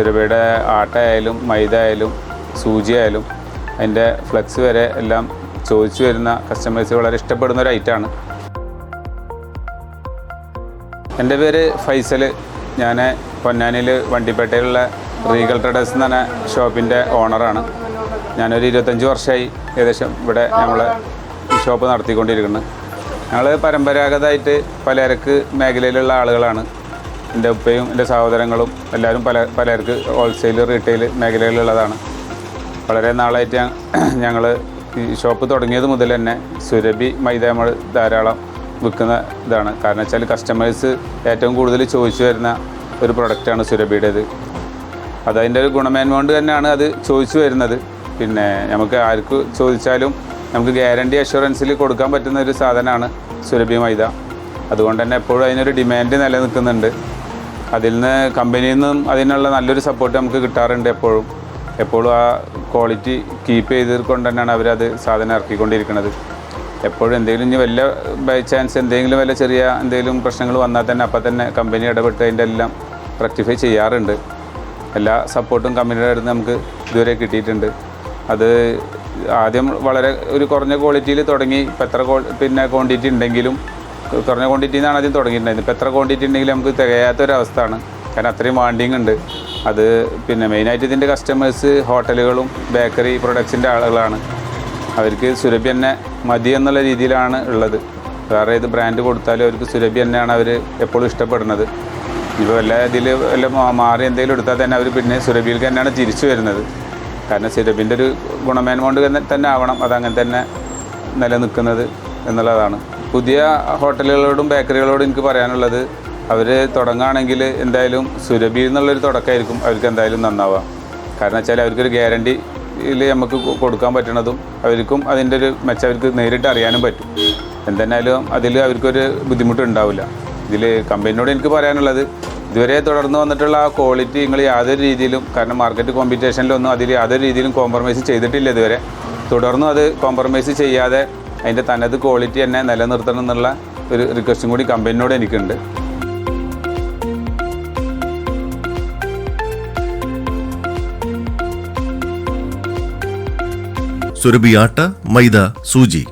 സുരഭിയുടെ ആട്ട ആയാലും മൈദ ആയാലും സൂചി ആയാലും അതിന്റെ ഫ്ലെക്സ് വരെ എല്ലാം ചോദിച്ചു വരുന്ന കസ്റ്റമേഴ്സ് വളരെ ഇഷ്ടപ്പെടുന്ന ഒരു ഐറ്റമാണ് എന്റെ പേര് ഫൈസൽ. ഞാൻ പൊന്നാനിയിൽ വണ്ടിപ്പേട്ടയിലുള്ള റീഗൽ ട്രേഡേഴ്സ് എന്ന് പറഞ്ഞ ഷോപ്പിന്റെ ഓണറാണ് ഞാനൊരു ഇരുപത്തഞ്ച് വർഷമായി ഏകദേശം ഇവിടെ നമ്മൾ ഈ ഷോപ്പ് നടത്തിക്കൊണ്ടിരിക്കുന്നത് ഞങ്ങൾ പരമ്പരാഗതമായിട്ട് പലചരക്ക് മേഖലയിലുള്ള ആളുകളാണ്. എന്റെ ഉപ്പയും എന്റെ സഹോദരങ്ങളും എല്ലാവരും പല പലർക്ക് ഹോൾസെയിൽ റീറ്റെയിൽ മേഖലയിലുള്ളതാണ് വളരെ നാളായിട്ട് ഞങ്ങൾ ഈ ഷോപ്പ് തുടങ്ങിയത് മുതൽ തന്നെ സുരഭി മൈദ നമ്മൾ ധാരാളം വിൽക്കുന്ന ഇതാണ്. കാരണം വെച്ചാൽ കസ്റ്റമേഴ്സ് ഏറ്റവും കൂടുതൽ ചോദിച്ചു വരുന്ന ഒരു പ്രൊഡക്റ്റാണ് സുരഭിയുടേത്. അതതിന്റെ ഒരു ഗുണമേന്മ കൊണ്ട് തന്നെയാണ് അത് ചോദിച്ചു വരുന്നത്. പിന്നെ നമുക്ക് ആർക്ക് ചോദിച്ചാലും നമുക്ക് ഗ്യാരണ്ടി അഷുറൻസിൽ കൊടുക്കാൻ പറ്റുന്ന ഒരു സാധനമാണ് സുരഭി മൈദ. അതുകൊണ്ട് തന്നെ എപ്പോഴും അതിനൊരു ഡിമാൻഡ് നിലനിൽക്കുന്നുണ്ട്. അതിൽ നിന്ന് കമ്പനിയിൽ നിന്നും അതിനുള്ള നല്ലൊരു സപ്പോർട്ട് നമുക്ക് കിട്ടാറുണ്ട് എപ്പോഴും. എപ്പോഴും ആ ക്വാളിറ്റി കീപ്പ് ചെയ്ത് കൊണ്ട് തന്നെയാണ് അവരത് സാധനം ഇറക്കിക്കൊണ്ടിരിക്കുന്നത്. എപ്പോഴും എന്തെങ്കിലും ഇനി വല്ല ബൈ ചാൻസ് എന്തെങ്കിലും വല്ല ചെറിയ എന്തെങ്കിലും പ്രശ്നങ്ങൾ വന്നാൽ തന്നെ അപ്പം തന്നെ കമ്പനി ഇടപെട്ട് അതിന്റെ എല്ലാം റെക്ടിഫൈ ചെയ്യാറുണ്ട്. എല്ലാ സപ്പോർട്ടും കമ്പനിയുടെ അടുത്ത് നമുക്ക് ഇതുവരെ കിട്ടിയിട്ടുണ്ട്. അത് ആദ്യം വളരെ ഒരു കുറഞ്ഞ ക്വാളിറ്റിയിൽ തുടങ്ങി ഇപ്പം എത്ര പിന്നെ ക്വാണ്ടിറ്റി ഉണ്ടെങ്കിലും കുറഞ്ഞ ക്വാണ്ടിറ്റിയിൽ നിന്നാണ് ആദ്യം തുടങ്ങിയിട്ടുണ്ടായിരുന്നത്. ഇപ്പോൾ എത്ര ക്വാണ്ടിറ്റി ഉണ്ടെങ്കിലും നമുക്ക് തികയാത്തൊരവസ്ഥയാണ്. കാരണം അത്രയും വാണ്ടിങ് ഉണ്ട്. അത് പിന്നെ മെയിനായിട്ട് ഇതിന്റെ കസ്റ്റമേഴ്സ് ഹോട്ടലുകളും ബേക്കറി പ്രൊഡക്ട്സിന്റെ ആളുകളാണ്. അവർക്ക് സുരഭി തന്നെ മതി എന്നുള്ള രീതിയിലാണ് ഉള്ളത്. വേറെ ഏത് ബ്രാൻഡ് കൊടുത്താലും അവർക്ക് സുരഭി തന്നെയാണ് അവർ എപ്പോഴും ഇഷ്ടപ്പെടുന്നത്. ഇപ്പോൾ വല്ല ഇതിൽ വല്ല മാറി എന്തെങ്കിലും എടുത്താൽ തന്നെ അവർ പിന്നെ സുരഭിയിലേക്ക് തന്നെയാണ് തിരിച്ചു വരുന്നത്. കാരണം സുരഭിന്റെ ഒരു ഗുണമേന്മ കൊണ്ട് തന്നെ ആവണം. അതങ്ങനെ തന്നെ നിലനിൽക്കുന്നത് എന്നുള്ളതാണ്. പുതിയ ഹോട്ടലുകളോടും ബേക്കറികളോടും എനിക്ക് പറയാനുള്ളത് അവർ തുടങ്ങുകയാണെങ്കിൽ എന്തായാലും സുരഭി എന്നുള്ളൊരു തുടക്കമായിരിക്കും അവർക്ക് എന്തായാലും നന്നാവുക. കാരണം വെച്ചാൽ അവർക്കൊരു ഗ്യാരണ്ടിയിൽ നമുക്ക് കൊടുക്കാൻ പറ്റണതും അവർക്കും അതിന്റെ ഒരു മെച്ചം അവർക്ക് നേരിട്ട് അറിയാനും പറ്റും. എന്തെന്നാലും അതിൽ അവർക്കൊരു ബുദ്ധിമുട്ടുണ്ടാവില്ല ഇതിൽ കമ്പനിയോട് എനിക്ക് പറയാനുള്ളത് ഇതുവരെ തുടർന്ന് വന്നിട്ടുള്ള ആ ക്വാളിറ്റി നിങ്ങൾ യാതൊരു രീതിയിലും കാരണം മാർക്കറ്റ് കോമ്പറ്റീഷനിലൊന്നും അതിൽ യാതൊരു രീതിയിലും കോംപ്രമൈസ് ചെയ്തിട്ടില്ല ഇതുവരെ. തുടർന്നും അത് കോംപ്രമൈസ് ചെയ്യാതെ അതിന്റെ തനത് ക്വാളിറ്റി തന്നെ നിലനിർത്തണം എന്നുള്ള ഒരു റിക്വസ്റ്റും കൂടി കമ്പനിയോട് എനിക്കുണ്ട്. സുരഭിയാട്ട മൈദ സൂചി.